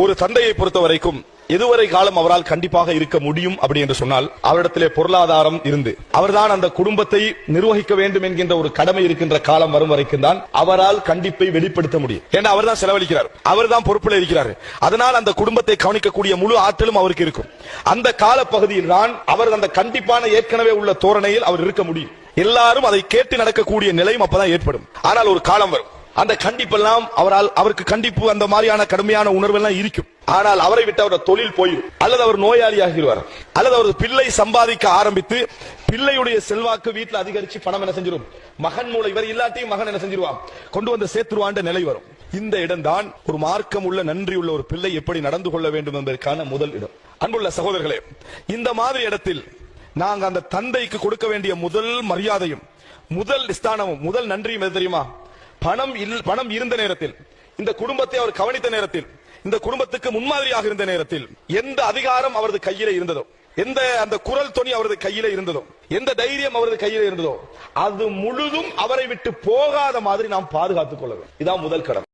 ஒரு தந்தையை பொறுத்த வரைக்கும் எதுவரை காலம் அவரால் கண்டிப்பாக இருக்க முடியும் அப்படி என்று சொன்னால் அவரிடத்திலே பொருளாதாரம் இருந்து அவர்தான் அந்த குடும்பத்தை நிர்வகிக்க வேண்டும் என்கின்ற ஒரு கடமை இருக்கின்ற காலம் வரும் வரைக்கும் தான் அவரால் கண்டிப்பை வெளிப்படுத்த முடியும். ஏன்னா அவர் தான் செலவழிக்கிறார். அவர் தான் பொறுப்பில் இருக்கிறார். அதனால் அந்த குடும்பத்தை கவனிக்கக்கூடிய முழு ஆற்றலும் அவருக்கு இருக்கும். அந்த கால பகுதியில் தான் அவர் அந்த கண்டிப்பான ஏற்கனவே உள்ள தோரணையில் அவர் இருக்க முடியும். எல்லாரும் அதை கேட்டு நடக்கக்கூடிய நிலையும் அப்பதான் ஏற்படும். ஆனால் ஒரு காலம் வரும். அந்த கண்டிப்பெல்லாம் அவரால் அவருக்கு கண்டிப்பு அந்த மாதிரியான கடுமையான உணர்வு எல்லாம் இருக்கும். ஆனால் அவரை விட்டு அவரோட தொழில் போயிடும் அல்லது அவர் நோயாளியாகிடுவார். அல்லது அவர் பிள்ளை சம்பாதிக்க ஆரம்பித்து பிள்ளையுடைய செல்வாக்கு வீட்டில் அதிகரிச்சு பணம் என்ன செஞ்சிடும் மகன் மூலம் இவர் இல்லாட்டியும் மகன் என்ன செஞ்சிருவான்? கொண்டு வந்து சேர்த்துருவான்ற நிலை வரும். இந்த இடம்தான் ஒரு மார்க்கம் உள்ள நன்றி உள்ள ஒரு பிள்ளை எப்படி நடந்து கொள்ள வேண்டும் என்பதற்கான முதல் இடம். அன்புள்ள சகோதரர்களே இந்த மாதிரி இடத்தில் நாங்க அந்த தந்தைக்கு கொடுக்க வேண்டிய முதல் மரியாதையும் முதல் ஸ்தானமும் முதல் நன்றியும் எது தெரியுமா? பணம் பணம் இருந்த நேரத்தில் இந்த குடும்பத்தை அவர் கவனித்த நேரத்தில் இந்த குடும்பத்துக்கு முன்மாதிரியாக இருந்த நேரத்தில் எந்த அதிகாரம் அவரது கையில இருந்ததோ எந்த அந்த குரல் துணி அவரது கையில இருந்ததோ எந்த தைரியம் அவரது கையில இருந்ததோ அது முழுதும் அவரை விட்டு போகாத மாதிரி நாம் பாதுகாத்துக் கொள்ள வேண்டும். இதான் முதல் கடன்